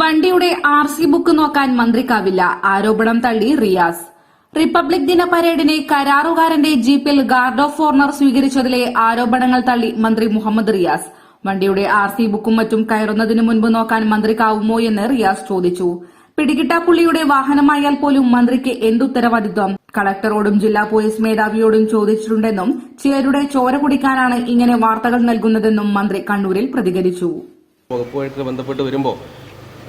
വണ്ടിയുടെ R C book നോക്കാൻ മന്ത്രിക്കാവില്ല. ആരോപണം തള്ളി റിയാസ്. റിപ്പബ്ലിക് ദിന പരേഡിനെ കരാറുകാരന്റെ ജീപ്പിൽ ഗാർഡ് ഓഫ് ഓർണർ സ്വീകരിച്ചതിലെ ആരോപണങ്ങൾ തള്ളി മന്ത്രി മുഹമ്മദ് റിയാസ്. വണ്ടിയുടെ ആർ സി ബുക്കും മറ്റും കയറുന്നതിന് മുൻപ് നോക്കാൻ മന്ത്രിക്കാവുമോ എന്ന് റിയാസ് ചോദിച്ചു. പിടികിട്ടാപ്പുള്ളിയുടെ വാഹനമായാൽ പോലും മന്ത്രിക്ക് എന്തുത്തരവാദിത്വം? കളക്ടറോടും ജില്ലാ പോലീസ് മേധാവിയോടും ചോദിച്ചിട്ടുണ്ടെന്നും ചിലരുടെ ചോര കുടിക്കാനാണ് ഇങ്ങനെ വാർത്തകൾ നൽകുന്നതെന്നും മന്ത്രി കണ്ണൂരിൽ പ്രതികരിച്ചു. വകുപ്പുമായിട്ട് ബന്ധപ്പെട്ട് വരുമ്പോൾ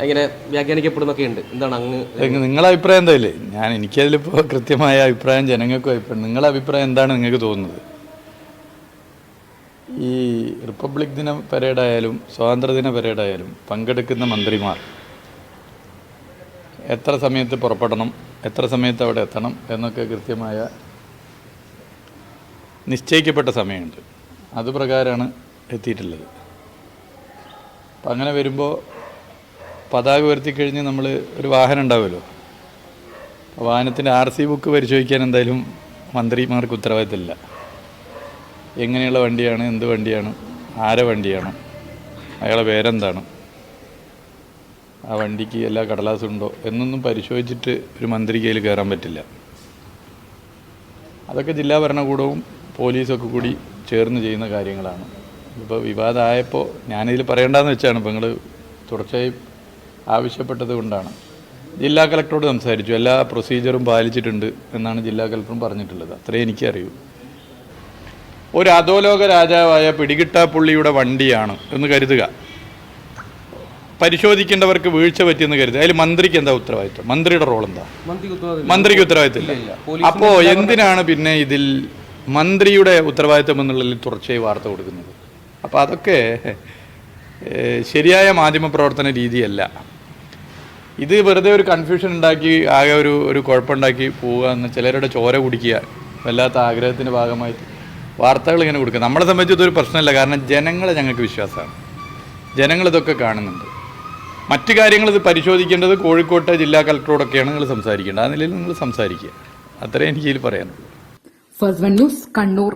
ഇങ്ങനെ വ്യാഖ്യാനിക്കപ്പെടുന്നൊക്കെ ഉണ്ട്. എന്താണ് അങ്ങ് നിങ്ങളെ അഭിപ്രായം എന്തായില്ലേ? ഞാൻ എനിക്കതിലിപ്പോൾ കൃത്യമായ അഭിപ്രായം ജനങ്ങൾക്കും അഭിപ്രായം നിങ്ങളെ അഭിപ്രായം എന്താണ് നിങ്ങൾക്ക് തോന്നുന്നത്? ഈ റിപ്പബ്ലിക് ദിന പരേഡായാലും സ്വാതന്ത്ര്യദിന പരേഡായാലും പങ്കെടുക്കുന്ന മന്ത്രിമാർ എത്ര സമയത്ത് പുറപ്പെടണം എത്ര സമയത്ത് അവിടെ എത്തണം എന്നൊക്കെ കൃത്യമായ നിശ്ചയിക്കപ്പെട്ട സമയമുണ്ട്. അതുപ്രകാരമാണ് എത്തിയിട്ടുള്ളത്. അപ്പം അങ്ങനെ വരുമ്പോൾ പതാക ഉയർത്തിക്കഴിഞ്ഞ് നമ്മൾ ഒരു വാഹനം ഉണ്ടാവുമല്ലോ. വാഹനത്തിന്റെ ആർ സി ബുക്ക് പരിശോധിക്കാൻ എന്തായാലും മന്ത്രിമാർക്ക് ഉത്തരവാദിത്തമില്ല. എങ്ങനെയുള്ള വണ്ടിയാണ് എന്ത് വണ്ടിയാണ് ആരെ വണ്ടിയാണ് അയാളെ പേരെന്താണ് ആ വണ്ടിക്ക് എല്ലാ കടലാസും ഉണ്ടോ എന്നൊന്നും പരിശോധിച്ചിട്ട് ഒരു മന്ത്രി കയ്യിൽ കയറാൻ പറ്റില്ല. അതൊക്കെ ജില്ലാ ഭരണകൂടവും പോലീസൊക്കെ കൂടി ചേർന്ന് ചെയ്യുന്ന കാര്യങ്ങളാണ്. ഇപ്പോൾ വിവാദമായപ്പോൾ ഞാനിതിൽ പറയേണ്ടതെന്ന് വെച്ചാണ്. ഇപ്പോൾ നിങ്ങൾ തുടർച്ചയായി ആവശ്യപ്പെട്ടത് കൊണ്ടാണ്. ജില്ലാ കളക്ടറോട് സംസാരിച്ചു. എല്ലാ പ്രൊസീജിയറും പാലിച്ചിട്ടുണ്ട് എന്നാണ് ജില്ലാ കളക്ടറും പറഞ്ഞിട്ടുള്ളത്. അത്രേ എനിക്കറിയൂ. ഒരു അധോലോക രാജാവായ പിടികിട്ടാപ്പുള്ളിയുടെ വണ്ടിയാണ് എന്ന് കരുതുക. പരിശോധിക്കേണ്ടവർക്ക് വീഴ്ച പറ്റിയെന്ന് കരുതുക. അതിൽ മന്ത്രിക്ക് എന്താ ഉത്തരവാദിത്വം? മന്ത്രിയുടെ റോൾ എന്താ മന്ത്രിക്ക് ഉത്തരവാദിത്തം മന്ത്രിക്ക് ഉത്തരവാദിത്തമില്ല അപ്പോ എന്തിനാണ് പിന്നെ ഇതിൽ മന്ത്രിയുടെ ഉത്തരവാദിത്വം എന്നുള്ളതിൽ തുടർച്ചയായി വാർത്ത കൊടുക്കുന്നത്? അപ്പോൾ അതൊക്കെ ശരിയായ മാധ്യമ പ്രവർത്തന രീതിയല്ല. ഇത് വെറുതെ ഒരു കൺഫ്യൂഷൻ ഉണ്ടാക്കി ആകെ ഒരു ഒരു കുഴപ്പമുണ്ടാക്കി പോവുക എന്ന് ചിലരുടെ ചോര കുടിക്കുക. വല്ലാത്ത ആഗ്രഹത്തിന്റെ ഭാഗമായി വാർത്തകൾ ഇങ്ങനെ കൊടുക്കുക. നമ്മളെ സംബന്ധിച്ച് ഇതൊരു പ്രശ്നമല്ല. കാരണം ജനങ്ങളെ ഞങ്ങൾക്ക് വിശ്വാസമാണ്. ജനങ്ങളിതൊക്കെ കാണുന്നുണ്ട്. മറ്റു കാര്യങ്ങൾ ഇത് പരിശോധിക്കേണ്ടത് കോഴിക്കോട്ടെ ജില്ലാ കളക്ടറോടൊക്കെയാണ് നിങ്ങൾ സംസാരിക്കേണ്ടത്. ആ നിലയിൽ നിങ്ങൾ സംസാരിക്കുക. അത്രേ എനിക്ക് ഇതിൽ പറയാനുള്ളൂ. ന്യൂസ് കണ്ണൂർ.